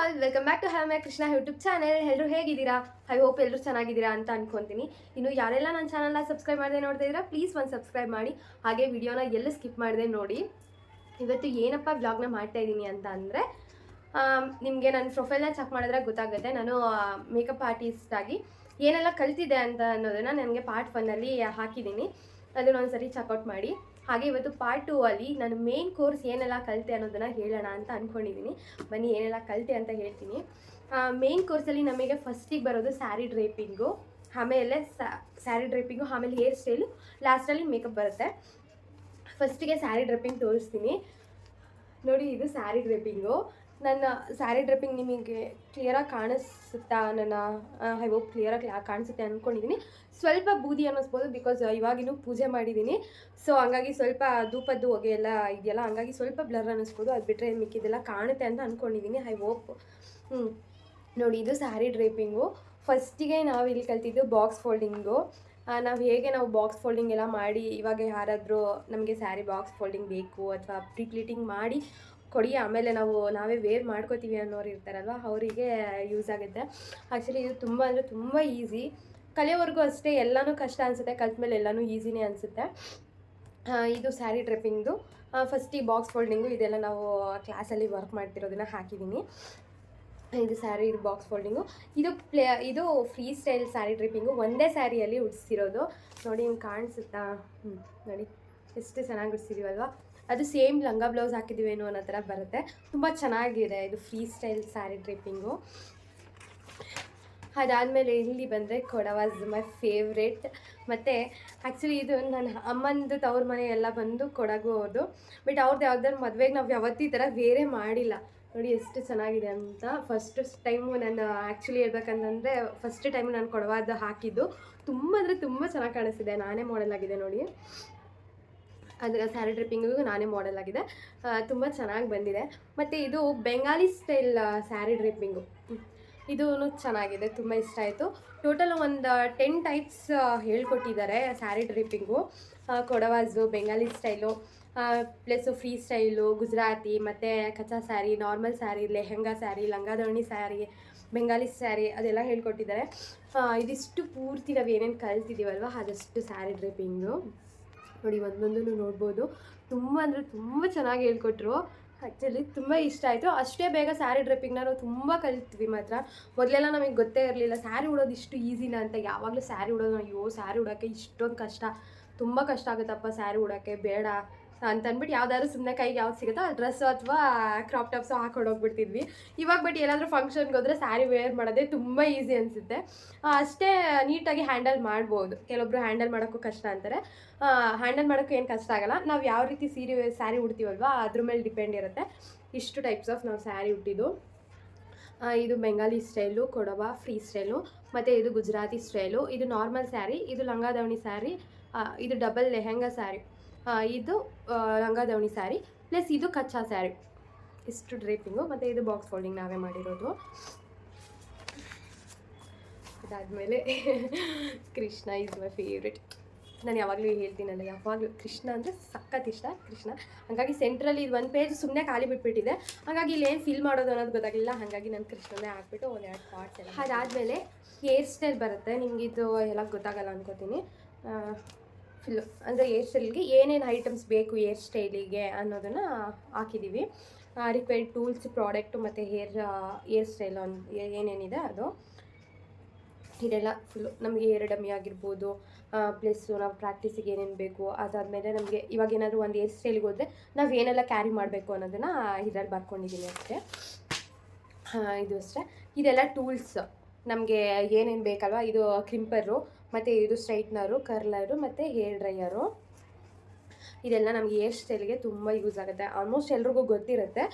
All welcome back to my Krishna YouTube channel ಎಲ್ಲರೂ ಹೇಗಿದ್ದೀರಾ? I hope ಎಲ್ಲರೂ ಚೆನ್ನಾಗಿದ್ದೀರಾ ಅಂತ ಅನ್ಕೊಂತೀನಿ. ಇನ್ನು ಯಾರೆಲ್ಲ ನನ್ನ ಚಾನಲ್ನ ಸಬ್ಸ್ಕ್ರೈಬ್ ಮಾಡದೆ ನೋಡ್ತಾ ಇದ್ದೀರಾ ಪ್ಲೀಸ್ ಒಂದು ಸಬ್ಸ್ಕ್ರೈಬ್ ಮಾಡಿ. ಹಾಗೆ ವಿಡಿಯೋನ ಎಲ್ಲ ಸ್ಕಿಪ್ ಮಾಡಿದೆ ನೋಡಿ. ಇವತ್ತು ಏನಪ್ಪ ವ್ಲಾಗ್ನ ಮಾಡ್ತಾ ಇದ್ದೀನಿ ಅಂತ ಅಂದರೆ ನಿಮಗೆ ನನ್ನ ಪ್ರೊಫೈಲ್ನ ಚೆಕ್ ಮಾಡಿದ್ರೆ ಗೊತ್ತಾಗುತ್ತೆ. ನಾನು ಮೇಕಪ್ ಆರ್ಟಿಸ್ಟ್ ಆಗಿ ಏನೆಲ್ಲ ಕಲ್ತಿದೆ ಅಂತ ಅನ್ನೋದನ್ನು ನನಗೆ ಪಾರ್ಟ್ ಒನ್ನಲ್ಲಿ ಹಾಕಿದ್ದೀನಿ. ಅದನ್ನ ಒಂದ್ಸರಿ ಚೆಕ್ಔಟ್ ಮಾಡಿ. ಹಾಗೆ ಇವತ್ತು ಪಾರ್ಟ್ ಟೂ ಅಲ್ಲಿ ನಾನು ಮೇನ್ ಕೋರ್ಸ್ ಏನೆಲ್ಲ ಕಲಿತೆ ಅನ್ನೋದನ್ನು ಹೇಳೋಣ ಅಂತ ಅಂದ್ಕೊಂಡಿದ್ದೀನಿ ಬನ್ನಿ ಏನೆಲ್ಲ ಕಲಿತೆ ಅಂತ ಹೇಳ್ತೀನಿ. ಮೇನ್ ಕೋರ್ಸಲ್ಲಿ ನಮಗೆ ಫಸ್ಟಿಗೆ ಬರೋದು ಸ್ಯಾರಿ ಡ್ರೇಪಿಂಗು ಆಮೇಲೆ ಸ್ಯಾರಿ ಡ್ರೇಪಿಂಗು ಆಮೇಲೆ ಹೇರ್ ಸ್ಟೈಲು ಲಾಸ್ಟಲ್ಲಿ ಮೇಕಪ್ ಬರುತ್ತೆ. ಫಸ್ಟಿಗೆ ಸ್ಯಾರಿ ಡ್ರೇಪಿಂಗ್ ತೋರಿಸ್ತೀನಿ. ನೋಡಿ ಇದು ಸ್ಯಾರಿ ಡ್ರೆಪ್ಪಿಂಗು ನನ್ನ ಸ್ಯಾರಿ ಡ್ರೆಪ್ಪಿಂಗ್ ನಿಮಗೆ ಕ್ಲಿಯರಾಗಿ ಕಾಣಿಸುತ್ತಾ? ನನ್ನ ಐ ಹೋಪ್ ಕ್ಲಿಯರಾಗಿ ಕಾಣಿಸುತ್ತೆ ಅಂದ್ಕೊಂಡಿದ್ದೀನಿ ಸ್ವಲ್ಪ ಬೂದಿ ಅನ್ನಿಸ್ಬೋದು ಬಿಕಾಸ್ ಇವಾಗಿನೂ ಪೂಜೆ ಮಾಡಿದ್ದೀನಿ ಸೊ ಹಂಗಾಗಿ ಸ್ವಲ್ಪ ಧೂಪದ್ದು ಹೊಗೆ ಎಲ್ಲ ಇದೆಯಲ್ಲ, ಹಂಗಾಗಿ ಸ್ವಲ್ಪ ಬ್ಲರ್ ಅನ್ನಿಸ್ಬೋದು. ಅದು ಬಿಟ್ಟರೆ ಮಿಕ್ಕಿದೆಲ್ಲ ಕಾಣುತ್ತೆ ಅಂತ ಅಂದ್ಕೊಂಡಿದ್ದೀನಿ ಐ ಹೋಪ್ ನೋಡಿ, ಇದು ಸ್ಯಾರಿ ಡ್ರೇಪಿಂಗು ಫಸ್ಟಿಗೆ ನಾವು ಇಲ್ಲಿ ಕಲ್ತಿದ್ದು ಬಾಕ್ಸ್ ಫೋಲ್ಡಿಂಗು ನಾವು ಹೇಗೆ ನಾವು ಬಾಕ್ಸ್ ಫೋಲ್ಡಿಂಗ್ ಎಲ್ಲ ಮಾಡಿ ಇವಾಗ ಯಾರಾದರೂ ನಮಗೆ ಸ್ಯಾರಿ ಬಾಕ್ಸ್ ಫೋಲ್ಡಿಂಗ್ ಬೇಕು ಅಥವಾ ಪ್ರಿಪ್ಲೀಟಿಂಗ್ ಮಾಡಿ ಕೊಡಿ, ಆಮೇಲೆ ನಾವು, ನಾವೇ ವೇರ್ ಮಾಡ್ಕೋತೀವಿ ಅನ್ನೋರು ಇರ್ತಾರಲ್ವ, ಅವರಿಗೆ ಯೂಸ್ ಆಗುತ್ತೆ. ಆ್ಯಕ್ಚುಲಿ ಇದು ತುಂಬ ಅಂದರೆ ತುಂಬ ಈಸಿ ಕಲಿಯೋವರೆಗೂ ಅಷ್ಟೇ ಎಲ್ಲನೂ ಕಷ್ಟ ಅನಿಸುತ್ತೆ, ಕಲ್ತ ಮೇಲೆ ಎಲ್ಲನೂ ಈಸಿನೇ ಅನಿಸುತ್ತೆ. ಇದು ಸ್ಯಾರಿ ಡ್ರೆಪ್ಪಿಂಗ್ದು ಫಸ್ಟಿಗೆ ಬಾಕ್ಸ್ ಫೋಲ್ಡಿಂಗು ಇದೆಲ್ಲ ನಾವು ಕ್ಲಾಸಲ್ಲಿ ವರ್ಕ್ ಮಾಡ್ತಿರೋದನ್ನ ಹಾಕಿದ್ದೀನಿ ಇದು ಸ್ಯಾರಿ ಇದು ಬಾಕ್ಸ್ ಫೋಲ್ಡಿಂಗು ಇದು ಪ್ಲೇ ಇದು ಫ್ರೀ ಸ್ಟೈಲ್ ಸ್ಯಾರಿ ಡ್ರಿಪ್ಪಿಂಗು ಒಂದೇ ಸ್ಯಾರಿಯಲ್ಲಿ ಉಡಿಸ್ತಿರೋದು. ನೋಡಿ ನಿಮ್ಗೆ ಕಾಣಿಸುತ್ತಾ? ಹ್ಞೂ ನೋಡಿ, ಎಷ್ಟು ಚೆನ್ನಾಗಿ ಉಡಿಸಿದೀವಲ್ವ? ಅದು ಸೇಮ್ ಲಂಗ ಬ್ಲೌಸ್ ಹಾಕಿದ್ದೀವೇನೋ ಅನ್ನೋ ಥರ ಬರುತ್ತೆ. ತುಂಬ ಚೆನ್ನಾಗಿದೆ ಇದು ಫ್ರೀ ಸ್ಟೈಲ್ ಸ್ಯಾರಿ ಡ್ರಿಪ್ಪಿಂಗು ಅದಾದಮೇಲೆ ಇಲ್ಲಿ ಬಂದರೆ ಕೊಡವಾಸ್ ಮೈ ಫೇವ್ರೇಟ್ ಮತ್ತು ಆ್ಯಕ್ಚುಲಿ ಇದು ನನ್ನ ಅಮ್ಮಂದು ತವ್ರ ಮನೆ ಎಲ್ಲ ಬಂದು ಕೊಡಗು ಅವ್ರದ್ದು ಬಟ್ ಅವ್ರದ್ದು ಯಾವ್ದಾದ್ರು ಮದುವೆಗೆ ನಾವು ಯಾವತ್ತೂ ಥರ ಬೇರೆ ಮಾಡಿಲ್ಲ. ನೋಡಿ ಎಷ್ಟು ಚೆನ್ನಾಗಿದೆ ಅಂತ. ಫಸ್ಟ್ ಟೈಮು ನಾನು ಆ್ಯಕ್ಚುಲಿ ಹೇಳ್ಬೇಕಂತಂದರೆ ಫಸ್ಟ್ ಟೈಮ್ ನಾನು ಕೊಡವಾದ ಹಾಕಿದ್ದು. ತುಂಬ ಅಂದರೆ ತುಂಬ ಚೆನ್ನಾಗಿ ಕಾಣಿಸ್ತಿದೆ. ನಾನೇ ಮಾಡೆಲ್ ಆಗಿದೆ ನೋಡಿ. ಅದರ ಸ್ಯಾರಿ ಡ್ರಿಪ್ಪಿಂಗಿಗೂ ನಾನೇ ಮಾಡೆಲ್ ಆಗಿದೆ. ತುಂಬ ಚೆನ್ನಾಗಿ ಬಂದಿದೆ. ಮತ್ತು ಇದು ಬೆಂಗಾಲಿ ಸ್ಟೈಲ್ ಸ್ಯಾರಿ ಡ್ರಿಪ್ಪಿಂಗು ಇದೂ ಚೆನ್ನಾಗಿದೆ, ತುಂಬ ಇಷ್ಟ ಆಯಿತು. ಟೋಟಲ್ ಒಂದು ಟೆನ್ ಟೈಪ್ಸ್ ಹೇಳ್ಕೊಟ್ಟಿದ್ದಾರೆ sari draping ಕೊಡವಾಜು Bengali style plus free style Gujarati, ಮತ್ತು ಕಚ್ಚಾ sari normal sari lehenga sari ಲಂಗಾದೋಣಿ sari Bengali sari ಅದೆಲ್ಲ ಹೇಳ್ಕೊಟ್ಟಿದ್ದಾರೆ. ಇದಿಷ್ಟು ಪೂರ್ತಿ ನಾವು ಏನೇನು ಕಲ್ತಿದ್ದೀವಲ್ವ ಅದಷ್ಟು ಸ್ಯಾರಿ ಡ್ರಿಪ್ಪಿಂಗು ನೋಡಿ, ಒಂದೊಂದನ್ನು ನೋಡ್ಬೋದು. ತುಂಬ ಅಂದರೆ ತುಂಬ ಚೆನ್ನಾಗಿ ಹೇಳ್ಕೊಟ್ರು. ಆ್ಯಕ್ಚುಲಿ ತುಂಬ ಇಷ್ಟ ಆಯಿತು. ಅಷ್ಟೇ ಬೇಗ ಸ್ಯಾರಿ ಡ್ರೆಪ್ಪಿಂಗ್ನ ನಾವು ತುಂಬ ಕಲಿತ್ವಿ ಮಾತ್ರ. ಮೊದಲೆಲ್ಲ ನಮಗೆ ಗೊತ್ತೇ ಇರಲಿಲ್ಲ ಸ್ಯಾರಿ ಉಡೋದು ಇಷ್ಟು ಈಸಿನ ಅಂತ. ಯಾವಾಗಲೂ ಸ್ಯಾರಿ ಉಡೋದು, ಅಯ್ಯೋ ಸ್ಯಾರಿ ಉಡೋಕ್ಕೆ ಇಷ್ಟೊಂದು ಕಷ್ಟ. ತುಂಬ ಕಷ್ಟ ಆಗುತ್ತಪ್ಪ ಸ್ಯಾರಿ ಉಡೋಕ್ಕೆ ಬೇಡ. ಅಂತ ಅಂದ್ಬಿಟ್ಟು ಯಾವ್ದಾದ್ರು ಸುಮ್ಮನೆ ಕೈಗೆ ಯಾವ್ದು ಸಿಗುತ್ತೋ ಆ ಡ್ರೆಸ್ ಅಥವಾ ಕ್ರಾಪ್ ಟಾಪ್ಸು ಹಾಕೊಂಡು ಹೋಗ್ಬಿಡ್ತಿದ್ವಿ ಇವಾಗ ಬಟ್ ಏನಾದರೂ ಫಂಕ್ಷನ್ಗೆ ಹೋದರೆ ಸ್ಯಾರಿ ವೇರ್ ಮಾಡೋದೇ ತುಂಬ ಈಸಿ ಅನಿಸುತ್ತೆ. ಅಷ್ಟೇ ನೀಟಾಗಿ ಹ್ಯಾಂಡಲ್ ಮಾಡ್ಬೋದು. ಕೆಲವೊಬ್ರು ಹ್ಯಾಂಡಲ್ ಮಾಡೋಕ್ಕೂ ಕಷ್ಟ ಅಂತಾರೆ. ಹ್ಯಾಂಡಲ್ ಮಾಡೋಕ್ಕೂ ಏನು ಕಷ್ಟ ಆಗಲ್ಲ. ನಾವು ಯಾವ ರೀತಿ ಸೀರೆ ಸ್ಯಾರಿ ಉಡ್ತೀವಲ್ವ, ಅದ್ರ ಮೇಲೆ ಡಿಪೆಂಡ್ ಇರುತ್ತೆ. ಇಷ್ಟು ಟೈಪ್ಸ್ ಆಫ್ ನಾವು ಸ್ಯಾರಿ ಉಟ್ಟಿದ್ದು. ಇದು Bengali style Kodava free style ಮತ್ತು ಇದು ಗುಜರಾತಿ ಸ್ಟೈಲು ಇದು ನಾರ್ಮಲ್ ಸ್ಯಾರಿ ಇದು ಲಂಗಾದವಣಿ ದಾವಣಿ ಸ್ಯಾರಿ ಇದು ಡಬಲ್ ಲೆಹೆಂಗಾ ಸ್ಯಾರಿ ಇದು ರಂಗದವಣಿ ದಾವಣಿ ಸ್ಯಾರಿ ಪ್ಲಸ್ ಇದು ಕಚ್ಚಾ ಸ್ಯಾರಿ ಇಷ್ಟು ಡ್ರೇಪಿಂಗು ಮತ್ತು ಇದು ಬಾಕ್ಸ್ ಫೋಲ್ಡಿಂಗ್ ನಾವೇ ಮಾಡಿರೋದು. ಅದಾದಮೇಲೆ ಕೃಷ್ಣ ಇಸ್ ಮೈ ಫೇವ್ರೆಟ್ ನಾನು ಯಾವಾಗಲೂ ಹೇಳ್ತೀನಲ್ಲ, ಯಾವಾಗಲೂ ಕೃಷ್ಣ ಅಂದರೆ ಸಖತ್ ಇಷ್ಟ, ಕೃಷ್ಣ. ಹಾಗಾಗಿ ಸೆಂಟ್ರಲ್ಲಿ ಇದು ಒಂದು ಪೇಜ್ ಸುಮ್ಮನೆ ಖಾಲಿ ಬಿಟ್ಬಿಟ್ಟಿದೆ. ಹಾಗಾಗಿ ಇಲ್ಲಿ ಏನು ಫಿಲ್ ಮಾಡೋದು ಅನ್ನೋದು ಗೊತ್ತಾಗಿಲ್ಲ ಹಾಗಾಗಿ ನಾನು ಕೃಷ್ಣನೇ ಹಾಕ್ಬಿಟ್ಟು ಒಂದೆರಡು ಪಾರ್ಟ್ಸ್ ಎಲ್ಲ ಅದಾದಮೇಲೆ ಹೇರ್ ಸ್ಟೈಲ್ ಬರುತ್ತೆ ನಿಮಗಿದು ಎಲ್ಲ ಗೊತ್ತಾಗಲ್ಲ ಅನ್ಕೋತೀನಿ. ಫಿಲ್ ಅಂದರೆ ಏರ್ ಸ್ಟೈಲ್ಗೆ ಏನೇನು ಐಟಮ್ಸ್ ಬೇಕು ಏರ್ ಸ್ಟೈಲಿಗೆ ಅನ್ನೋದನ್ನು ಹಾಕಿದ್ದೀವಿ ರಿಕ್ವೈರ್ಡ್ ಟೂಲ್ಸ್ ಪ್ರಾಡಕ್ಟು ಮತ್ತು ಹೇರ್ ಏರ್ ಸ್ಟೈಲ್ ಏನೇನಿದೆ ಅದು. ಇದೆಲ್ಲ ಫುಲ್ಲು ನಮಗೆ ಏರ್ ಡಮ್ಮಿ ಆಗಿರ್ಬೋದು ಪ್ಲಸ್ಸು ನಾವು ಪ್ರಾಕ್ಟೀಸಿಗೆ ಏನೇನು ಬೇಕು ಅದಾದಮೇಲೆ ನಮಗೆ ಇವಾಗ ಏನಾದರೂ ಒಂದು ಏರ್ ಸ್ಟೈಲ್ಗೆ ಹೋದರೆ ನಾವು ಏನೆಲ್ಲ ಕ್ಯಾರಿ ಮಾಡಬೇಕು ಅನ್ನೋದನ್ನು ಇದರಲ್ಲಿ ಬರ್ಕೊಂಡಿದ್ದೀನಿ ಅಷ್ಟೇ. ಇದು ಅಷ್ಟೇ. ಇದೆಲ್ಲ ಟೂಲ್ಸ್ ನಮಗೆ ಏನೇನು ಬೇಕಲ್ವ? ಇದು ಕ್ರಿಂಪರು ಮತ್ತು ಇದು ಸ್ಟ್ರೈಟ್ನರು, ಕರ್ಲರು ಮತ್ತು ಹೇರ್ ಡ್ರೈಯರು. ಇದೆಲ್ಲ ನಮಗೆ ಹೇರ್ ಸ್ಟೈಲ್ಗೆ ತುಂಬ ಯೂಸ್ ಆಗುತ್ತೆ. ಆಲ್ಮೋಸ್ಟ್ ಎಲ್ರಿಗೂ ಗೊತ್ತಿರುತ್ತೆ.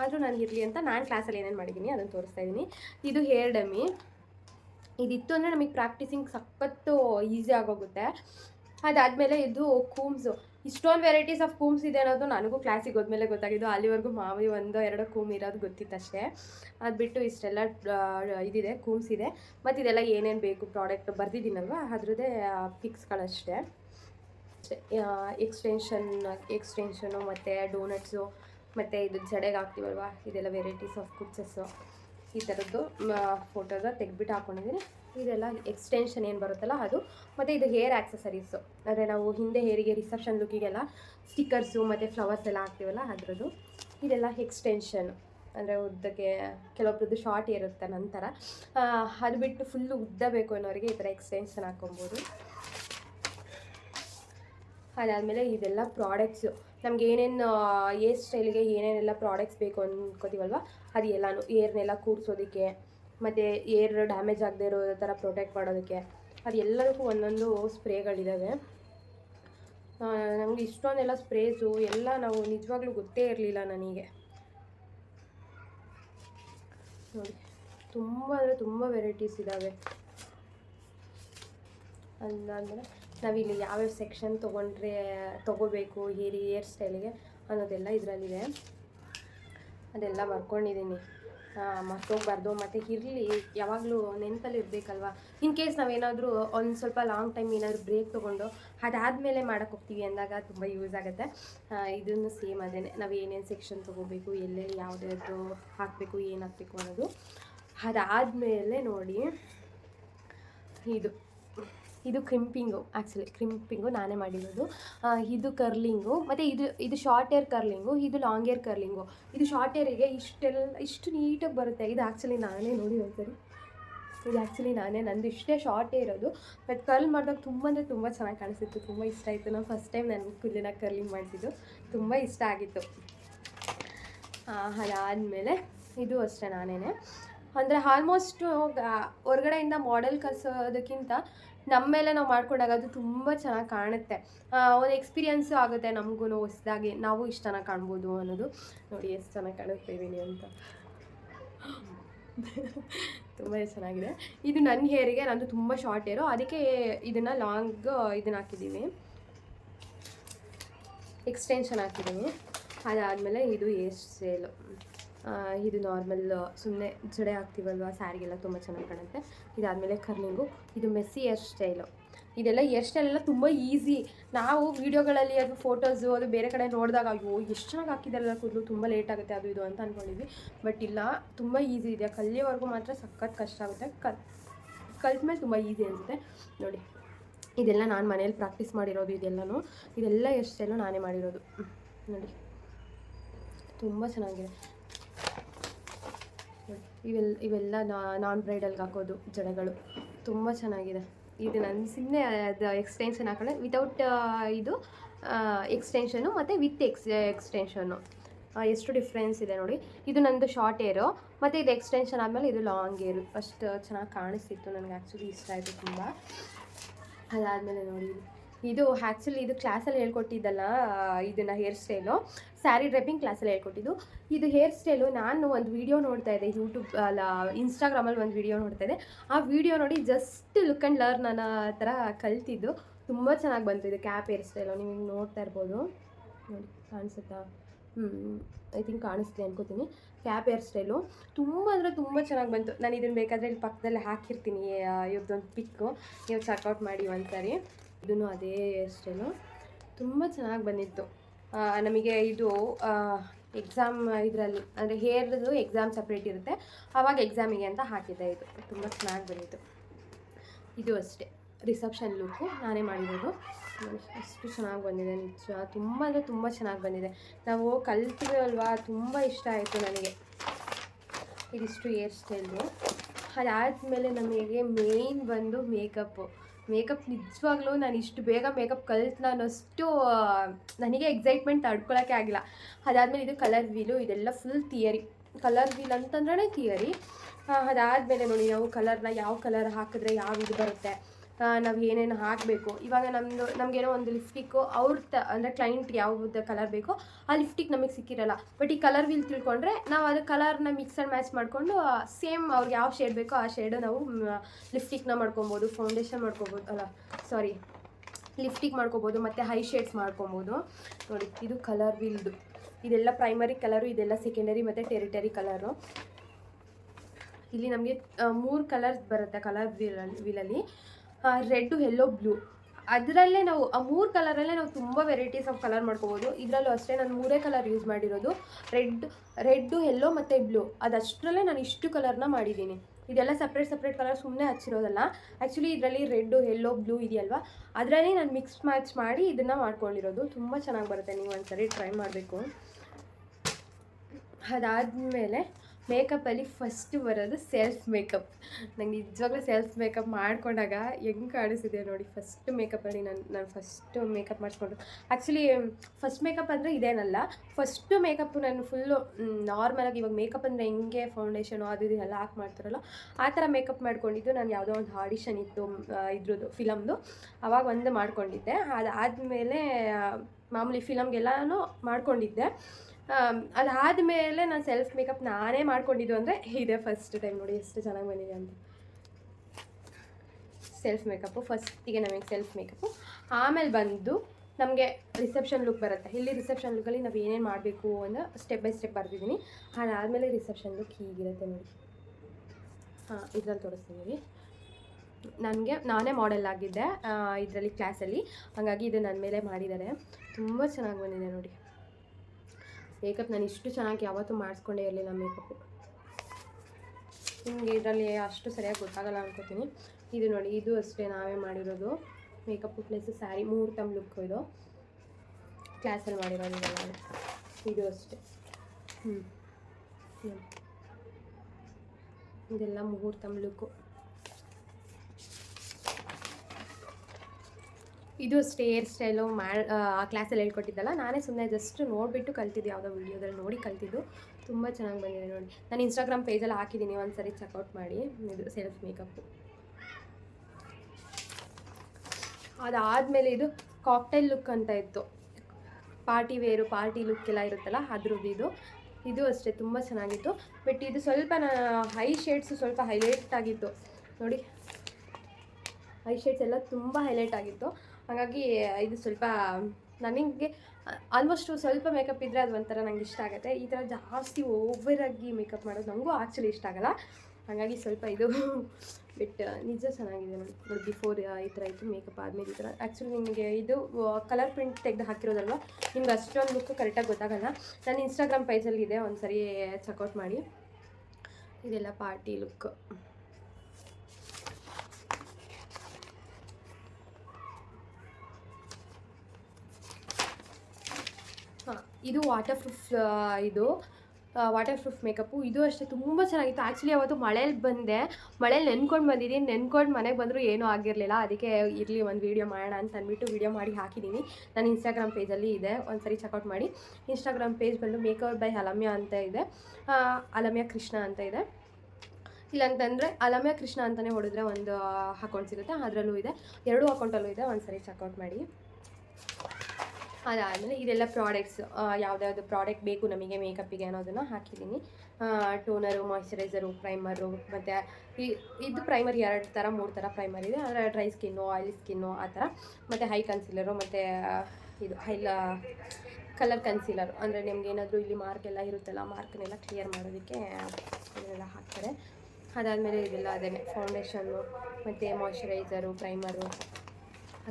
ಆದರೂ ನಾನು ಇರಲಿ ಅಂತ ನಾನು ಕ್ಲಾಸಲ್ಲಿ ಏನೇನು ಮಾಡಿದ್ದೀನಿ ಅದನ್ನು ತೋರಿಸ್ತಾ ಇದ್ದೀನಿ ಇದು ಹೇರ್ ಡಮ್ಮಿ. ಇದಿತ್ತು ಅಂದರೆ ನಮಗೆ ಪ್ರಾಕ್ಟೀಸಿಂಗ್ ಸಖತ್ತು ಈಸಿ ಆಗೋಗುತ್ತೆ. ಅದಾದಮೇಲೆ ಇದು ಕೂಮ್ಸು. ಇಷ್ಟೊಂದು ವೆರೈಟೀಸ್ ಆಫ್ ಕೂಮ್ಸ್ ಇದೆ ಅನ್ನೋದು ನನಗೂ ಕ್ಲಾಸಿಗೆ ಹೋದ್ಮೇಲೆ ಗೊತ್ತಾಗಿದ್ದು. ಅಲ್ಲಿವರೆಗೂ ಮಾವಿ ಒಂದು ಎರಡು ಕೂಮ್ ಇರೋದು ಗೊತ್ತಿತ್ತಷ್ಟೇ. ಅದು ಬಿಟ್ಟು ಇಷ್ಟೆಲ್ಲ ಇದಿದೆ, ಕೂಮ್ಸ್ ಇದೆ. ಮತ್ತು ಇದೆಲ್ಲ ಏನೇನು ಬೇಕು ಪ್ರಾಡಕ್ಟ್ ಬರ್ದಿದ್ದೀನಲ್ವ? ಅದ್ರದ್ದೇ ಪಿಕ್ಸ್ಗಳಷ್ಟೇ ಎಕ್ಸ್ಟೆನ್ಷನ್ ಎಕ್ಸ್ಟೆನ್ಷನು ಮತ್ತು ಡೋನಟ್ಸು ಮತ್ತು ಇದು ಜಡೆಗೆ ಹಾಕ್ತೀವಲ್ವ? ಇದೆಲ್ಲ ವೆರೈಟೀಸ್ ಆಫ್ ಕುಚ್ಚಸ್ಸು ಈ ಥರದ್ದು ಫೋಟೋದ ತೆಗ್ದುಬಿಟ್ಟು ಹಾಕ್ಕೊಂಡಿದ್ದೀನಿ ಇದೆಲ್ಲ ಎಕ್ಸ್ಟೆನ್ಷನ್ ಏನು ಬರುತ್ತಲ್ಲ ಅದು. ಮತ್ತು ಇದು ಹೇರ್ ಆ್ಯಕ್ಸಸರೀಸು ಅಂದರೆ ನಾವು ಹಿಂದೆ ಹೇರಿಗೆ ರಿಸೆಪ್ಷನ್ ಲುಕ್ಕಿಗೆಲ್ಲ ಸ್ಟಿಕ್ಕರ್ಸು ಮತ್ತು ಫ್ಲವರ್ಸ್ ಎಲ್ಲ ಹಾಕ್ತೀವಲ್ಲ ಅದರದ್ದು. ಇದೆಲ್ಲ ಎಕ್ಸ್ಟೆನ್ಷನ್ ಅಂದರೆ ಉದ್ದಕ್ಕೆ ಕೆಲವೊಬ್ರದ್ದು ಶಾರ್ಟ್ ಇರುತ್ತೆ ನಂತರ. ಅದು ಬಿಟ್ಟು ಫುಲ್ಲು ಉದ್ದ ಬೇಕು ಅನ್ನೋರಿಗೆ ಈ ಥರ ಎಕ್ಸ್ಟೆನ್ಷನ್ ಹಾಕ್ಕೊಬೋದು. ಅದಾದಮೇಲೆ ಇದೆಲ್ಲ ಪ್ರಾಡಕ್ಟ್ಸು ನಮ್ಗೆ ಏನೇನು ಏರ್ ಸ್ಟೈಲ್ಗೆ ಏನೇನೆಲ್ಲ ಪ್ರಾಡಕ್ಟ್ಸ್ ಬೇಕು ಅನ್ಕೋತೀವಲ್ವ? ಅದು ಎಲ್ಲನೂ ಏರ್ನೆಲ್ಲ ಕೂರಿಸೋದಕ್ಕೆ, ಮತ್ತು ಏರ್ ಡ್ಯಾಮೇಜ್ ಆಗದೆ ಇರೋ ಥರ ಪ್ರೊಟೆಕ್ಟ್ ಮಾಡೋದಕ್ಕೆ, ಅದು ಎಲ್ಲದಕ್ಕೂ ಒಂದೊಂದು ಸ್ಪ್ರೇಗಳಿದ್ದಾವೆ ನಮಗೆ ಇಷ್ಟೊಂದೆಲ್ಲ ಸ್ಪ್ರೇಸು ಎಲ್ಲ ನಾವು ನಿಜವಾಗ್ಲೂ ಗೊತ್ತೇ ಇರಲಿಲ್ಲ ನನಗೆ. ನೋಡಿ, ತುಂಬ ಅಂದರೆ ತುಂಬ ವೆರೈಟೀಸ್ ಇದ್ದಾವೆ ಅಂದರೆ ನಾವಿಲ್ಲಿ ಯಾವ್ಯಾವ ಸೆಕ್ಷನ್ ತೊಗೊಂಡ್ರೆ ತೊಗೋಬೇಕು ಹೇರಿ ಹೇರ್ ಸ್ಟೈಲಿಗೆ ಅನ್ನೋದೆಲ್ಲ ಇದರಲ್ಲಿದೆ. ಅದೆಲ್ಲ ಬರ್ಕೊಂಡಿದ್ದೀನಿ. ಮರ್ತೋಗ್ಬಾರ್ದು ಮತ್ತು ಇರಲಿ, ಯಾವಾಗಲೂ ನೆನಪಲ್ಲಿ ಇರಬೇಕಲ್ವ? ಇನ್ ಕೇಸ್ ನಾವೇನಾದರೂ ಒಂದು ಸ್ವಲ್ಪ ಲಾಂಗ್ ಟೈಮ್ ಏನಾದರೂ ಬ್ರೇಕ್ ತೊಗೊಂಡು ಅದಾದಮೇಲೆ ಮಾಡೋಕ್ಕೆ ಹೋಗ್ತೀವಿ ಅಂದಾಗ ತುಂಬ ಯೂಸ್ ಆಗುತ್ತೆ. ಇದನ್ನು ಸೇಮ್ ಅದೇ ನಾವು ಏನೇನು ಸೆಕ್ಷನ್ ತೊಗೋಬೇಕು, ಎಲ್ಲೆಲ್ಲಿ ಯಾವುದ್ಯಾವುದು ಹಾಕಬೇಕು, ಏನು ಹಾಕಬೇಕು ಅನ್ನೋದು ಅದಾದಮೇಲೆ ನೋಡಿ. ಇದು. ಇದು ಕ್ರಿಂಪಿಂಗು ಆ್ಯಕ್ಚುಲಿ ಕ್ರಿಂಪಿಂಗು ನಾನೇ ಮಾಡಿರೋದು. ಇದು ಕರ್ಲಿಂಗು ಮತ್ತು ಇದು ಇದು ಶಾರ್ಟ್ ಏರ್ ಕರ್ಲಿಂಗು ಇದು ಲಾಂಗ್ ಏರ್ ಕರ್ಲಿಂಗು ಇದು ಶಾರ್ಟ್ ಏರಿಗೆ ಇಷ್ಟೆಲ್ಲ, ಇಷ್ಟು ನೀಟಾಗಿ ಬರುತ್ತೆ. ಇದು ಆ್ಯಕ್ಚುಲಿ ನಾನೇ ನೋಡಿ ಒಂದ್ಸರಿ. ಇದು ಆ್ಯಕ್ಚುಲಿ ನಾನೇ, ನಂದು ಇಷ್ಟೇ ಶಾರ್ಟೇ ಇರೋದು ಬಟ್ ಕರ್ಲ್ ಮಾಡಿದಾಗ ತುಂಬ ಅಂದರೆ ತುಂಬ ಚೆನ್ನಾಗಿ ಕಾಣಿಸ್ತಿತ್ತು. ತುಂಬ ಇಷ್ಟ ಆಯಿತು. ನಾನು ಫಸ್ಟ್ ಟೈಮ್ ನಾನು ಕುಲ್ಲಿನ ಕರ್ಲಿಂಗ್ ಮಾಡಿಸಿದ್ದು. ತುಂಬ ಇಷ್ಟ ಆಗಿತ್ತು. ಅದಾದಮೇಲೆ ಇದು ಅಷ್ಟೇ ನಾನೇ ಅಂದರೆ ಆಲ್ಮೋಸ್ಟು ಹೊರಗಡೆಯಿಂದ ಮಾಡೆಲ್ ಕಲಿಸೋದಕ್ಕಿಂತ ನಮ್ಮ ಮೇಲೆ ನಾವು ಮಾಡ್ಕೊಂಡಾಗ ಅದು ತುಂಬ ಚೆನ್ನಾಗಿ ಕಾಣುತ್ತೆ. ಒಂದು ಎಕ್ಸ್ಪೀರಿಯನ್ಸು ಆಗುತ್ತೆ ನಮಗೂ ಹೊಸದಾಗಿ. ನಾವು ಇಷ್ಟು ಚೆನ್ನಾಗಿ ಕಾಣ್ಬೋದು ಅನ್ನೋದು. ನೋಡಿ ಎಷ್ಟು ಚೆನ್ನಾಗಿ ಕಾಣಿಸ್ತಿದ್ದೀನಿ ಅಂತ. ತುಂಬ ಚೆನ್ನಾಗಿದೆ. ಇದು ನನ್ನ ಹೇರಿಗೆ ನಂದು ತುಂಬ ಶಾರ್ಟ್ ಹೇರು ಅದಕ್ಕೆ ಇದನ್ನು ಲಾಂಗ್ ಇದನ್ನು ಹಾಕಿದ್ದೀವಿ ಎಕ್ಸ್ಟೆನ್ಷನ್ ಹಾಕಿದ್ದೀನಿ ಅದಾದಮೇಲೆ ಇದು ಏರ್ ಸ್ಟೈಲು ಇದು ನಾರ್ಮಲ್ ಸುಮ್ಮನೆ ಜಡೆ ಹಾಕ್ತೀವಲ್ವ ಸ್ಯಾರಿಗೆಲ್ಲ ತುಂಬ ಚೆನ್ನಾಗಿ ಕಾಣುತ್ತೆ. ಇದಾದಮೇಲೆ ಕರ್ಲಿಂಗು. ಇದು ಮೆಸ್ಸಿ ಹೇರ್ ಸ್ಟೈಲು ಇದೆಲ್ಲ ಹೇರ್ ಸ್ಟೈಲ್ ಎಲ್ಲ ತುಂಬ ಈಸಿ ನಾವು ವೀಡಿಯೋಗಳಲ್ಲಿ ಅದು ಫೋಟೋಸು ಅದು ಬೇರೆ ಕಡೆ ನೋಡಿದಾಗ, ಅಯ್ಯೋ, ಎಷ್ಟು ಚೆನ್ನಾಗಿ ಹಾಕಿದರಲ್ಲ ಕೂದಲು ತುಂಬ ಲೇಟ್ ಆಗುತ್ತೆ ಅದು ಇದು ಅಂತ ಅಂದ್ಕೊಂಡಿದ್ವಿ ಬಟ್ ಇಲ್ಲ, ತುಂಬ ಈಸಿ ಇದೆ. ಕಲಿಯೋವರೆಗೂ ಮಾತ್ರ ಸಖತ್ ಕಷ್ಟ ಆಗುತ್ತೆ. ಕಲ್, ಕಲ್ತ ಮೇಲೆ ತುಂಬ ಈಸಿ ಅನಿಸುತ್ತೆ. ನೋಡಿ, ಇದೆಲ್ಲ ನಾನು ಮನೇಲಿ ಪ್ರಾಕ್ಟೀಸ್ ಮಾಡಿರೋದು ಇದೆಲ್ಲನೂ. ಇದೆಲ್ಲ ಎಷ್ಟೆಲ್ಲ ನಾನೇ ಮಾಡಿರೋದು. ನೋಡಿ. ತುಂಬ ಚೆನ್ನಾಗಿದೆ. ಇವೆಲ್ಲ ಇವೆಲ್ಲ ನಾನ್ ಬ್ರೈಡಲ್ಗೆ ಹಾಕೋದು ಜಡೆಗಳು. ತುಂಬ ಚೆನ್ನಾಗಿದೆ. ಇದು ನನ್ನ ಸುಮ್ಮನೆ ಅದು ಎಕ್ಸ್ಟೆನ್ಷನ್ ಹಾಕೊಂಡೆ. ವಿತೌಟ್ ಇದು ಎಕ್ಸ್ಟೆನ್ಷನು ಮತ್ತು ವಿತ್ ಎಕ್ಸ್ ಎಕ್ಸ್ಟೆನ್ಷನು ಎಷ್ಟು ಡಿಫ್ರೆನ್ಸ್ ಇದೆ ನೋಡಿ. ಇದು ನಂದು ಶಾರ್ಟ್ ಏರು ಮತ್ತು ಇದು ಎಕ್ಸ್ಟೆನ್ಷನ್ ಆದಮೇಲೆ ಇದು ಲಾಂಗ್ ಏರು ಅಷ್ಟು ಚೆನ್ನಾಗಿ ಕಾಣಿಸ್ತಿತ್ತು ನನಗೆ ಆ್ಯಕ್ಚುಲಿ ಇಷ್ಟ ಆಯಿತು ತುಂಬ. ಅದಾದಮೇಲೆ ನೋಡಿ ಇದು. ಆ್ಯಕ್ಚುಲಿ ಇದು ಕ್ಲಾಸಲ್ಲಿ ಹೇಳ್ಕೊಟ್ಟಿದ್ದಲ್ಲ ಇದನ್ನು ಹೇರ್ ಸ್ಟೈಲು ಸ್ಯಾರಿ ಡ್ರೆಪ್ಪಿಂಗ್ ಕ್ಲಾಸಲ್ಲಿ ಹೇಳ್ಕೊಟ್ಟಿದ್ದು. ಇದು ಹೇರ್ ಸ್ಟೈಲು ನಾನು ಒಂದು ವೀಡಿಯೋ ನೋಡ್ತಾ ಇದ್ದೆ ಯೂಟ್ಯೂಬ್ ಅಲ್ಲ ಇನ್ಸ್ಟಾಗ್ರಾಮಲ್ಲಿ ಒಂದು ವೀಡಿಯೋ ನೋಡ್ತಾ ಇದ್ದೆ. ಆ ವೀಡಿಯೋ ನೋಡಿ ಜಸ್ಟ್ ಲುಕ್ ಆ್ಯಂಡ್ ಲರ್ನ್ ಅನ್ನೋ ಥರ ಕಲ್ತಿದ್ದು. ತುಂಬ ಚೆನ್ನಾಗಿ ಬಂತು ಇದು ಕ್ಯಾಪ್ ಹೇರ್ ಸ್ಟೈಲು ನೀವು ನೋಡ್ತಾ ಇರ್ಬೋದು. ನೋಡಿ, ಕಾಣಿಸುತ್ತಾ? ಹ್ಞೂ ಐ ಥಿಂಕ್ ಕಾಣಿಸ್ತಿದೆ ಅನ್ಕೋತೀನಿ. ಕ್ಯಾಪ್ ಹೇರ್ ಸ್ಟೈಲು ತುಂಬ ಅಂದರೆ ತುಂಬ ಚೆನ್ನಾಗಿ ಬಂತು. ನಾನು ಇದನ್ನು ಬೇಕಾದರೆ ಇಲ್ಲಿ ಪಕ್ಕದಲ್ಲಿ ಹಾಕಿರ್ತೀನಿ ಇವ್ರದ್ದೊಂದು ಪಿಕ್ಕು ನೀವು ಚೆಕ್ಔಟ್ ಮಾಡಿ ಒಂದ್ಸರಿ. ಇದೂ ಅದೇ ಹೇರ್ ಸ್ಟೈಲು ತುಂಬ ಚೆನ್ನಾಗಿ ಬಂದಿತ್ತು. ನಮಗೆ ಇದು ಎಕ್ಸಾಮ್ ಇದರಲ್ಲಿ, ಅಂದರೆ ಹೇರ್ದು ಎಕ್ಸಾಮ್ ಸಪ್ರೇಟ್ ಇರುತ್ತೆ. ಆವಾಗ ಎಕ್ಸಾಮಿಗೆ ಅಂತ ಹಾಕಿದ್ದೆ ಇದು. ತುಂಬ ಚೆನ್ನಾಗಿ ಬಂದಿತ್ತು. ಇದು ಅಷ್ಟೇ. ರಿಸೆಪ್ಷನ್ ಲುಕ್ಕು ನಾನೇ ಮಾಡಿರೋದು. ಅಷ್ಟು ಚೆನ್ನಾಗಿ ಬಂದಿದೆ, ನಿಜ. ತುಂಬ ಅಂದರೆ ತುಂಬ ಚೆನ್ನಾಗಿ ಬಂದಿದೆ. ನಾವು ಕಲ್ತಿದ್ವಲ್ವಾ ತುಂಬ ಇಷ್ಟ ಆಯಿತು ನನಗೆ. ಇದಿಷ್ಟು ಹೇರ್ ಸ್ಟೈಲು ಅದಾದಮೇಲೆ ನಮಗೆ ಮೇಯ್ನ್ ಬಂದು ಮೇಕಪ್ಪು ಮೇಕಪ್ ನಿಜವಾಗ್ಲೂ ನಾನು ಇಷ್ಟು ಬೇಗ ಮೇಕಪ್ ಕಲಿತು ನಾನು ಅಷ್ಟು ನನಗೆ ಎಕ್ಸೈಟ್ಮೆಂಟ್ ತಡ್ಕೊಳಕ್ಕೆ ಆಗಿಲ್ಲ. ಅದಾದಮೇಲೆ ಇದು ಕಲರ್ ವೀಲು ಇದೆಲ್ಲ ಫುಲ್ ಥಿಯರಿ ಕಲರ್ ವೀಲ್ ಅಂತಂದ್ರೆ ಥಿಯರಿ ಅದಾದಮೇಲೆ ನೋಡಿ ನಾವು ಕಲರ್ನ ಯಾವ ಕಲರ್ ಹಾಕಿದ್ರೆ ಯಾವ ಇದು ಬರುತ್ತೆ. ನಾವು ಏನೇನು ಹಾಕಬೇಕು? ಇವಾಗ ನಮ್ಮದು ನಮಗೇನೋ ಒಂದು ಲಿಫ್ಟಿಕ್ಕು ಅವ್ರ ತ, ಅಂದರೆ ಕ್ಲೈಂಟ್ಗೆ ಯಾವ್ದು ಕಲರ್ ಬೇಕೋ ಆ ಲಿಫ್ಟಿಕ್ ನಮಗೆ ಸಿಕ್ಕಿರಲ್ಲ. ಬಟ್ ಈ ಕಲರ್ ವಿಲ್ ತಿಳ್ಕೊಂಡ್ರೆ ನಾವು ಅದು ಕಲರ್ನ ಮಿಕ್ಸ್ ಆ್ಯಂಡ್ ಮ್ಯಾಚ್ ಮಾಡಿಕೊಂಡು ಸೇಮ್ ಅವ್ರಿಗೆ ಯಾವ ಶೇಡ್ ಬೇಕೋ ಆ ಶೇಡು ನಾವು ಲಿಫ್ಟಿಕ್ನ ಮಾಡ್ಕೊಬೋದು ಫೌಂಡೇಶನ್ ಮಾಡ್ಕೊಬೋದು, ಅಲ್ಲ ಸಾರಿ ಲಿಫ್ಟಿಕ್ ಮಾಡ್ಕೊಬೋದು, ಮತ್ತು ಹೈ ಶೇಡ್ಸ್ ಮಾಡ್ಕೊಬೋದು. ನೋಡಿ, ಇದು ಕಲರ್ ವಿಲ್ದು ಇದೆಲ್ಲ ಪ್ರೈಮರಿ ಕಲರು ಇದೆಲ್ಲ ಸೆಕೆಂಡರಿ ಮತ್ತು ಟೆರಿಟರಿ ಕಲರು ಇಲ್ಲಿ ನಮಗೆ ಮೂರು ಕಲರ್ಸ್ ಬರುತ್ತೆ ಕಲರ್ ವೀಲಲ್ಲಿ ವೀಲಲ್ಲಿ ರೆಡ್ಡು ಎಲ್ಲೋ ಬ್ಲೂ ಅದರಲ್ಲೇ ನಾವು, ಆ ಮೂರು ಕಲರಲ್ಲೇ ನಾವು ತುಂಬ ವೆರೈಟೀಸ್ ಆಫ್ ಕಲರ್ ಮಾಡ್ಕೋಬೋದು. ಇದರಲ್ಲೂ ಅಷ್ಟೇ ನಾನು ಮೂರೇ ಕಲರ್ ಯೂಸ್ ಮಾಡಿರೋದು. ರೆಡ್ ರೆಡ್ಡು ಎಲ್ಲೋ ಮತ್ತು ಬ್ಲೂ ಅದಷ್ಟರಲ್ಲೇ ನಾನು ಇಷ್ಟು ಕಲರ್ನ ಮಾಡಿದ್ದೀನಿ. ಇದೆಲ್ಲ ಸಪ್ರೇಟ್ ಸಪ್ರೇಟ್ ಕಲರ್ ಸುಮ್ಮನೆ ಹಚ್ಚಿರೋದಲ್ಲ. ಆ್ಯಕ್ಚುಲಿ ಇದರಲ್ಲಿ ರೆಡ್ಡು ಎಲ್ಲೋ ಬ್ಲೂ ಇದೆಯಲ್ವಾ? ಅದರಲ್ಲಿ ನಾನು ಮಿಕ್ಸ್ ಮ್ಯಾಚ್ ಮಾಡಿ ಇದನ್ನು ಮಾಡ್ಕೊಂಡಿರೋದು. ತುಂಬ ಚೆನ್ನಾಗಿ ಬರುತ್ತೆ. ನೀವು ಒಂದ್ಸರಿ ಟ್ರೈ ಮಾಡಬೇಕು. ಅದಾದಮೇಲೆ ಮೇಕಪ್ಪಲ್ಲಿ ಫಸ್ಟ್ ಬರೋದು ಸೆಲ್ಫ್ ಮೇಕಪ್ ನಂಗೆ ನಿಜವಾಗ್ಲೂ ಸೆಲ್ಫ್ ಮೇಕಪ್ ಮಾಡ್ಕೊಂಡಾಗ ಹೆಂಗೆ ಕಾಣಿಸಿದೆ ನೋಡಿ ಫಸ್ಟ್ ಮೇಕಪ್ಪಲ್ಲಿ ನಾನು ನಾನು ಫಸ್ಟು ಮೇಕಪ್ ಮಾಡಿಸ್ಕೊಂಡು. ಆ್ಯಕ್ಚುಲಿ ಫಸ್ಟ್ ಮೇಕಪ್ ಅಂದರೆ ಇದೇನಲ್ಲ ಫಸ್ಟು ಮೇಕಪ್ಪು ನಾನು ಫುಲ್ಲು ನಾರ್ಮಲಾಗಿ ಇವಾಗ ಮೇಕಪ್ ಅಂದರೆ ಹೆಂಗೆ ಫೌಂಡೇಶನು ಅದು ಇದು ಎಲ್ಲ ಹಾಕಿ ಮಾಡ್ತಾರಲ್ಲ, ಆ ಥರ ಮೇಕಪ್ ಮಾಡ್ಕೊಂಡಿದ್ದು ನಾನು ಯಾವುದೋ ಒಂದು ಆಡಿಷನ್ ಇತ್ತು ಇದ್ರದ್ದು, ಫಿಲಮ್ದು. ಅವಾಗ ಒಂದು ಮಾಡ್ಕೊಂಡಿದ್ದೆ. ಅದಾದಮೇಲೆ ಮಾಮೂಲಿ ಫಿಲಮ್ಗೆಲ್ಲನೂ ಮಾಡ್ಕೊಂಡಿದ್ದೆ. ಅದಾದಮೇಲೆ ನಾನು ಸೆಲ್ಫ್ ಮೇಕಪ್ ನಾನೇ ಮಾಡ್ಕೊಂಡಿದ್ದು ಅಂದರೆ ಇದೆ ಫಸ್ಟ್ ಟೈಮ್ ನೋಡಿ ಎಷ್ಟು ಚೆನ್ನಾಗಿ ಬಂದಿದೆ ಅಂತ. ಸೆಲ್ಫ್ ಮೇಕಪ್ಪು ಫಸ್ಟಿಗೆ ನಮಗೆ ಸೆಲ್ಫ್ ಮೇಕಪ್ಪು ಆಮೇಲೆ ಬಂದು ನಮಗೆ ರಿಸೆಪ್ಷನ್ ಲುಕ್ ಬರುತ್ತೆ. ಇಲ್ಲಿ ರಿಸೆಪ್ಷನ್ ಲುಕ್ಕಲ್ಲಿ ನಾವು ಏನೇನು ಮಾಡಬೇಕು ಅಂತ ಸ್ಟೆಪ್ ಬೈ ಸ್ಟೆಪ್ ಬರ್ತಿದ್ದೀನಿ ಅದಾದಮೇಲೆ ರಿಸೆಪ್ಷನ್ ಲುಕ್ ಹೀಗಿರುತ್ತೆ ನೋಡಿ. ಹಾಂ, ಇದ್ರಲ್ಲಿ ತೋರಿಸ್ತಿದ್ದೀವಿ ನನಗೆ, ನಾನೇ ಮಾಡೆಲ್ ಆಗಿದ್ದೆ ಇದರಲ್ಲಿ ಕ್ಲಾಸಲ್ಲಿ ಹಾಗಾಗಿ ಇದು ನನ್ನ ಮೇಲೆ ಮಾಡಿದ್ದಾರೆ. ತುಂಬ ಚೆನ್ನಾಗಿ ಬಂದಿದೆ ನೋಡಿ. ಮೇಕಪ್ ನಾನು ಇಷ್ಟು ಚೆನ್ನಾಗಿ ಯಾವತ್ತೂ ಮಾಡಿಸ್ಕೊಂಡೇ ಇರಲಿಲ್ಲ ಮೇಕಪ್. ನಿಮಗೆ ಇದರಲ್ಲಿ ಅಷ್ಟು ಸರಿಯಾಗಿ ಗೊತ್ತಾಗಲ್ಲ ಅನ್ಕೋತೀನಿ. ಇದು ನೋಡಿ, ಇದು ಅಷ್ಟೇ ನಾವೇ ಮಾಡಿರೋದು. ಮೇಕಪ್ ಪ್ಲೇಸ್ ಸ್ಯಾರಿ ಮೂರು ತಮ್ಮ ಲುಕ್ ಇದು. ಕ್ಲಾಸಲ್ಲಿ ಮಾಡಿರೋದು ಇದೆಲ್ಲ. ಇದು ಅಷ್ಟೇ. ಹ್ಞೂ ಇದೆಲ್ಲ ಮುಹೂರ್ತಮ್ ಲುಕ್ಕು ಇದು ಅಷ್ಟೇ ಹೇರ್ ಸ್ಟೈಲು ಮಾಡಿ ಆ ಕ್ಲಾಸಲ್ಲಿ ಹೇಳ್ಕೊಟ್ಟಿದ್ದಲ್ಲ, ನಾನೇ ಸುಮ್ಮನೆ ಜಸ್ಟ್ ನೋಡಿಬಿಟ್ಟು ಕಲ್ತಿದ್ದು ಯಾವುದೋ ವೀಡಿಯೋದಲ್ಲಿ ನೋಡಿ ಕಲ್ತಿದ್ದು. ತುಂಬ ಚೆನ್ನಾಗಿ ಬಂದಿದೆ ನೋಡಿ. ನಾನು ಇನ್ಸ್ಟಾಗ್ರಾಮ್ ಪೇಜಲ್ಲಿ ಹಾಕಿದ್ದೀನಿ ಒಂದು ಸರಿ ಚೆಕ್ಔಟ್ ಮಾಡಿ. ಇದು ಸೆಲ್ಫ್ ಮೇಕಪ್ಪು ಅದಾದಮೇಲೆ ಇದು ಕಾಕ್ಟೈಲ್ ಲುಕ್ ಅಂತ ಇತ್ತು. ಪಾರ್ಟಿ ವೇರು ಪಾರ್ಟಿ ಲುಕ್ ಎಲ್ಲ ಇರುತ್ತಲ್ಲ, ಅದ್ರದ್ದು ಇದು. ಇದು ಅಷ್ಟೇ, ತುಂಬ ಚೆನ್ನಾಗಿತ್ತು. ಬಟ್ ಇದು ಸ್ವಲ್ಪ ಹೈ ಶೇಡ್ಸು ಸ್ವಲ್ಪ ಹೈಲೈಟ್ ಆಗಿತ್ತು. ನೋಡಿ ಐ ಶೇಡ್ಸ್ ಎಲ್ಲ ತುಂಬ ಹೈಲೈಟ್ ಆಗಿತ್ತು. ಹಾಗಾಗಿ, ಇದು ಸ್ವಲ್ಪ ನನಗೆ ಆಲ್ಮೋಸ್ಟ್ ಸ್ವಲ್ಪ ಮೇಕಪ್ ಇದ್ದರೆ ಅದು ಒಂಥರ ನಂಗೆ ಇಷ್ಟ ಆಗುತ್ತೆ. ಈ ಥರ ಜಾಸ್ತಿ ಓವರಾಗಿ ಮೇಕಪ್ ಮಾಡೋದು ನನಗೂ ಆ್ಯಕ್ಚುಲಿ ಇಷ್ಟ ಆಗಲ್ಲ. ಹಾಗಾಗಿ ಸ್ವಲ್ಪ ಇದು ಬಿಟ್ ನಿಜ ಚೆನ್ನಾಗಿದೆ ನೋಡಿ. ಬಿಫೋರ್ ಈ ಥರ ಇತ್ತು ಮೇಕಪ್ ಆದಮೇಲೆ ಈ ಥರ. ಆ್ಯಕ್ಚುಲಿ ನಿಮಗೆ ಇದು ಕಲರ್ ಪ್ರಿಂಟ್ ತೆಗೆದು ಹಾಕಿರೋದಲ್ವ? ನಿಮ್ಗೆ ಅಷ್ಟೊಂದು ಲುಕ್ ಕರೆಕ್ಟಾಗಿ ಗೊತ್ತಾಗಲ್ಲ. ನನ್ನ ಇನ್ಸ್ಟಾಗ್ರಾಮ್ ಪೇಜಲ್ಲಿ ಇದೆ ಒಂದು ಸರಿ ಚೆಕ್ಔಟ್ ಮಾಡಿ. ಇದೆಲ್ಲ ಪಾರ್ಟಿ ಲುಕ್ ಇದು ವಾಟರ್ ಪ್ರೂಫ್ ಇದು ವಾಟರ್ ಪ್ರೂಫ್ ಮೇಕಪ್ಪು ಇದು ಅಷ್ಟೇ, ತುಂಬ ಚೆನ್ನಾಗಿತ್ತು. ಆ್ಯಕ್ಚುಲಿ ಅವತ್ತು ಮಳೇಲಿ ಬಂದೆ. ಮಳೇಲಿ ನೆನ್ಕೊಂಡು ಬಂದಿದ್ದೀನಿ ನೆನ್ಕೊಂಡು ಮನೆಗೆ ಬಂದರೂ ಏನೂ ಆಗಿರಲಿಲ್ಲ. ಅದಕ್ಕೆ ಇರಲಿ ಒಂದು ವೀಡಿಯೋ ಮಾಡೋಣ ಅಂತ ಅಂದ್ಬಿಟ್ಟು ವೀಡಿಯೋ ಮಾಡಿ ಹಾಕಿದ್ದೀನಿ ನನ್ನ ಇನ್ಸ್ಟಾಗ್ರಾಮ್ ಪೇಜಲ್ಲಿ ಇದೆ. ಒಂದು ಸರಿ ಚೆಕ್ಔಟ್ ಮಾಡಿ. ಇನ್ಸ್ಟಾಗ್ರಾಮ್ ಪೇಜ್ ಬಂದು ಮೇಕೌಟ್ ಬೈ ಅಲಮ್ಯ ಅಂತ ಇದೆ. ಅಲಮ್ಯ ಕೃಷ್ಣ ಅಂತ ಇದೆ. ಇಲ್ಲಂತಂದರೆ ಅಲಮ್ಯ ಕೃಷ್ಣ ಅಂತಲೇ ಹೊಡೆದ್ರೆ ಒಂದು ಅಕೌಂಟ್ ಸಿಗುತ್ತೆ. ಅದರಲ್ಲೂ ಇದೆ. ಎರಡೂ ಅಕೌಂಟಲ್ಲೂ ಇದೆ. ಒಂದು ಸರಿ ಚೆಕ್ಔಟ್ ಮಾಡಿ. ಅದಾದಮೇಲೆ ಇದೆಲ್ಲ ಪ್ರಾಡಕ್ಟ್ಸ್ ಯಾವುದ್ಯಾವುದು ಪ್ರಾಡಕ್ಟ್ ಬೇಕು ನಮಗೆ ಮೇಕಪ್ಪಿಗೆ ಅನ್ನೋದನ್ನು ಹಾಕಿದ್ದೀನಿ. ಟೋನರು ಮಾಯ್ಚರೈಸರು ಪ್ರೈಮರು ಮತ್ತು ಈ, ಇದು ಪ್ರೈಮರ್ ಎರಡು ಥರ ಮೂರು ಥರ ಪ್ರೈಮರ್ ಇದೆ. ಅಂದರೆ ಡ್ರೈ ಸ್ಕಿನ್ನು ಆಯಿಲ್ ಸ್ಕಿನ್ನು ಆ ಥರ ಮತ್ತು ಹೈ ಕನ್ಸಿಲರು ಮತ್ತು ಇದು ಹೈ ಕಲರ್ ಕನ್ಸೀಲರ್ ಅಂದರೆ ನಿಮ್ಗೆ ಏನಾದರೂ ಇಲ್ಲಿ ಮಾರ್ಕ್ ಎಲ್ಲ ಇರುತ್ತಲ್ಲ ಮಾರ್ಕ್ನೆಲ್ಲ ಕ್ಲಿಯರ್ ಮಾಡೋದಕ್ಕೆ ಇದನ್ನೆಲ್ಲ ಹಾಕ್ತಾರೆ. ಅದಾದಮೇಲೆ ಇದೆಲ್ಲ ಅದೇ ಫೌಂಡೇಶನ್ನು ಮತ್ತು ಮಾಯ್ಚರೈಸರು ಪ್ರೈಮರು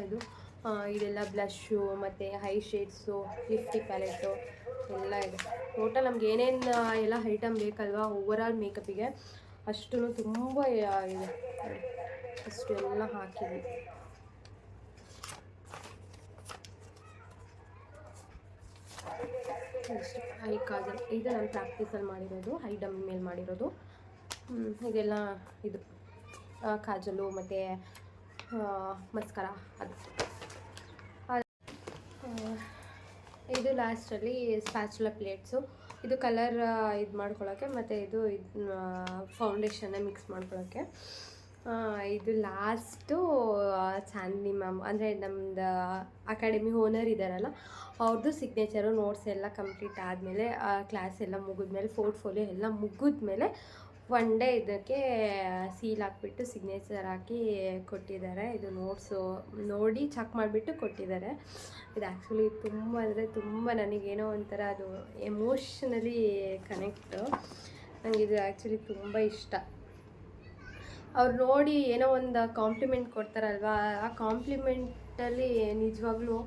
ಅದು. ಇದೆಲ್ಲ ಬ್ಲಷು ಮತ್ತು ಹೈ ಶೇಡ್ಸು ಲಿಪ್ಸ್ಟಿಕ್ ಪ್ಯಾಲೆಟ್ಟು ಎಲ್ಲ ಇದೆ. ಟೋಟಲ್ ನಮ್ಗೆ ಏನೇನು ಎಲ್ಲ ಐಟಮ್ ಬೇಕಲ್ವಾ ಓವರಾಲ್ ಮೇಕಪ್ಪಿಗೆ ಅಷ್ಟು ತುಂಬ ಇದೆ. ಅಷ್ಟು ಎಲ್ಲ ಹಾಕಿದ್ವಿ ಹೈ ಕಾಜಲ್, ಇದು ನಾನು ಪ್ರಾಕ್ಟೀಸಲ್ಲಿ ಮಾಡಿರೋದು ಐ ಡಮ್ ಮೇಲೆ ಮಾಡಿರೋದು. ಇದೆಲ್ಲ ಇದು ಕಾಜಲು ಮತ್ತು ಮಸ್ಕರ, ಅದು. ಇದು ಲಾಸ್ಟಲ್ಲಿ ಸ್ಪ್ಯಾಚುಲ ಪ್ಲೇಟ್ಸು ಇದು ಕಲರ್ ಇದು ಮಾಡ್ಕೊಳ್ಳೋಕ್ಕೆ ಮತ್ತು ಇದು ಇದು ಫೌಂಡೇಶನ್ನ ಮಿಕ್ಸ್ ಮಾಡ್ಕೊಳ್ಳೋಕ್ಕೆ ಇದು ಲಾಸ್ಟು ಚಾಂದಿನಿ ಮ್ಯಾಮ್ ಅಂದರೆ ನಮ್ಮದು ಅಕಾಡೆಮಿ ಓನರ್ ಇದ್ದಾರಲ್ಲ ಅವ್ರದ್ದು ಸಿಗ್ನೇಚರು ನೋಟ್ಸ್ ಎಲ್ಲ ಕಂಪ್ಲೀಟ್ ಆದಮೇಲೆ ಕ್ಲಾಸ್ ಎಲ್ಲ ಮುಗಿದ್ಮೇಲೆ ಪೋರ್ಟ್ಫೋಲಿಯೋ ಎಲ್ಲ ಮುಗಿದ್ಮೇಲೆ ಒನ್ ಡೇ ಇದಕ್ಕೆ ಸೀಲ್ ಹಾಕ್ಬಿಟ್ಟು ಸಿಗ್ನೇಚರ್ ಹಾಕಿ ಕೊಟ್ಟಿದ್ದಾರೆ. ಇದು ನೋಟ್ಸು ನೋಡಿ ಚೆಕ್ ಮಾಡಿಬಿಟ್ಟು ಕೊಟ್ಟಿದ್ದಾರೆ. ಇದು ಆ್ಯಕ್ಚುಲಿ ತುಂಬ ಅಂದರೆ ತುಂಬ ನನಗೇನೋ ಒಂಥರ ಅದು ಎಮೋಷ್ನಲಿ ಕನೆಕ್ಟು ನನಗೆ ಇದು ಆ್ಯಕ್ಚುಲಿ ತುಂಬ ಇಷ್ಟ. ಅವ್ರು ನೋಡಿ ಏನೋ ಒಂದು ಕಾಂಪ್ಲಿಮೆಂಟ್ ಕೊಡ್ತಾರಲ್ವಾ? ಆ ಕಾಂಪ್ಲಿಮೆಂಟಲ್ಲಿ ನಿಜವಾಗ್ಲೂ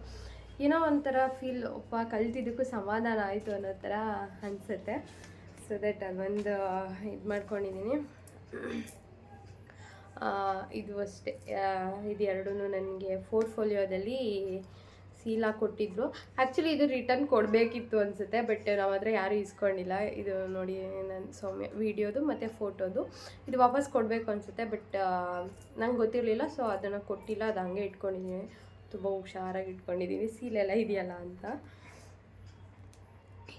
ಏನೋ ಒಂಥರ ಫೀಲ್ ಒಪ್ಪ ಕಲ್ತಿದ್ದಕ್ಕೂ ಸಮಾಧಾನ ಆಯಿತು ಅನ್ನೋ ಥರ ಅನಿಸುತ್ತೆ. ಸೊ ದಟ್ ಅದೊಂದು ಇದು ಮಾಡ್ಕೊಂಡಿದ್ದೀನಿ ಇದು ಅಷ್ಟೇ. ಇದು ಎರಡೂ ನನಗೆ ಪೋರ್ಟ್ಫೋಲಿಯೋದಲ್ಲಿ ಸೀಲ್ ಕೊಟ್ಟಿದ್ರು ಆ್ಯಕ್ಚುಲಿ ಇದು ರಿಟರ್ನ್ ಕೊಡಬೇಕಿತ್ತು ಅನಿಸುತ್ತೆ, ಬಟ್ ನಾವು ಹತ್ರ ಯಾರೂ ಇಸ್ಕೊಂಡಿಲ್ಲ. ಇದು ನೋಡಿ ನನ್ನ ಸೌಮ್ಯ, ವಿಡಿಯೋದು ಮತ್ತು ಫೋಟೋದು. ಇದು ವಾಪಸ್ ಕೊಡಬೇಕು ಅನಿಸುತ್ತೆ, ಬಟ್ ನಂಗೆ ಗೊತ್ತಿರಲಿಲ್ಲ, ಸೊ ಅದನ್ನು ಕೊಟ್ಟಿಲ್ಲ, ಅದು ಹಂಗೆ ಇಟ್ಕೊಂಡಿದ್ದೀನಿ ತುಂಬ ಹುಷಾರಾಗಿ ಇಟ್ಕೊಂಡಿದ್ದೀನಿ ಸೀಲೆಲ್ಲ ಇದೆಯಲ್ಲ ಅಂತ.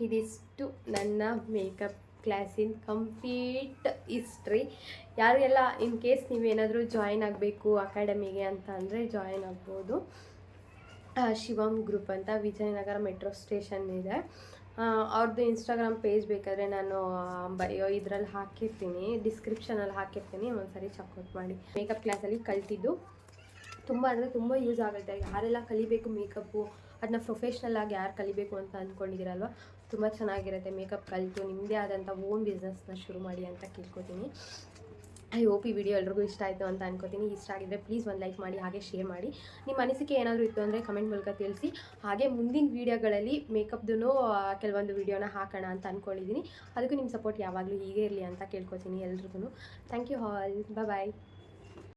ಇದಿಷ್ಟು ನನ್ನ ಮೇಕಪ್ ಕ್ಲಾಸಿನ ಕಂಪ್ಲೀಟ್ ಹಿಸ್ಟ್ರಿ. ಯಾರಿಗೆಲ್ಲ ಇನ್ ಕೇಸ್ ನೀವೇನಾದರೂ ಜಾಯಿನ್ ಆಗಬೇಕು ಅಕಾಡೆಮಿಗೆ ಅಂತ ಅಂದರೆ ಜಾಯಿನ್ ಆಗ್ಬೋದು. ಆ, ಶಿವಮ್ ಗ್ರೂಪ್ ಅಂತ ವಿಜಯನಗರ ಮೆಟ್ರೋ ಸ್ಟೇಷನ್ ಇದೆ. ಅವ್ರದ್ದು ಇನ್ಸ್ಟಾಗ್ರಾಮ್ ಪೇಜ್ ಬೇಕಾದರೆ ನಾನು ಬಯೋ ಇದರಲ್ಲಿ ಹಾಕಿರ್ತೀನಿ. ಡಿಸ್ಕ್ರಿಪ್ಷನಲ್ಲಿ ಹಾಕಿರ್ತೀನಿ. ಒಂದ್ಸರಿ ಚೆಕ್ಔಟ್ ಮಾಡಿ. ಮೇಕಪ್ ಕ್ಲಾಸಲ್ಲಿ ಕಲ್ತಿದ್ದು. ತುಂಬ ಅಂದರೆ ತುಂಬ ಯೂಸ್ ಆಗುತ್ತೆ. ಯಾರೆಲ್ಲ ಕಲಿಬೇಕು ಮೇಕಪ್ಪು ಅದನ್ನ ಪ್ರೊಫೆಷ್ನಲ್ ಆಗಿ ಯಾರು ಕಲಿಬೇಕು ಅಂತ ಅಂದ್ಕೊಂಡಿದ್ದೀರಲ್ವ? ತುಂಬ ಚೆನ್ನಾಗಿರುತ್ತೆ. ಮೇಕಪ್ ಕಲಿತು ನಿಮ್ಮದೇ ಆದಂಥ ಓನ್ ಬಿಸ್ನೆಸ್ನ ಶುರು ಮಾಡಿ ಅಂತ ಕೇಳ್ಕೊತೀನಿ. ಐ ಹೋಪ್ ಈ ವಿಡಿಯೋ ಎಲ್ರಿಗೂ ಇಷ್ಟ ಆಯಿತು ಅಂತ ಅನ್ಕೋತೀನಿ. ಇಷ್ಟ ಆಗಿದ್ರೆ ಪ್ಲೀಸ್ ಒಂದು ಲೈಕ್ ಮಾಡಿ, ಹಾಗೆ ಶೇರ್ ಮಾಡಿ. ನಿಮ್ಮ ಅನಿಸಿಕೆ ಏನಾದರೂ ಇತ್ತು ಅಂದರೆ ಕಮೆಂಟ್ ಮೂಲಕ ತಿಳಿಸಿ. ಹಾಗೆ ಮುಂದಿನ ವೀಡಿಯೋಗಳಲ್ಲಿ ಮೇಕಪ್ದೂ ಕೆಲವೊಂದು ವೀಡಿಯೋನ ಹಾಕೋಣ ಅಂತ ಅಂದ್ಕೊಂಡಿದ್ದೀನಿ ಅದಕ್ಕೂ ನಿಮ್ಮ ಸಪೋರ್ಟ್ ಯಾವಾಗಲೂ ಹೀಗೆ ಇರಲಿ ಅಂತ ಕೇಳ್ಕೊತೀನಿ ಎಲ್ರಿಗೂ ಥ್ಯಾಂಕ್ ಯು ಹಾಲ್ ಬಾಯ್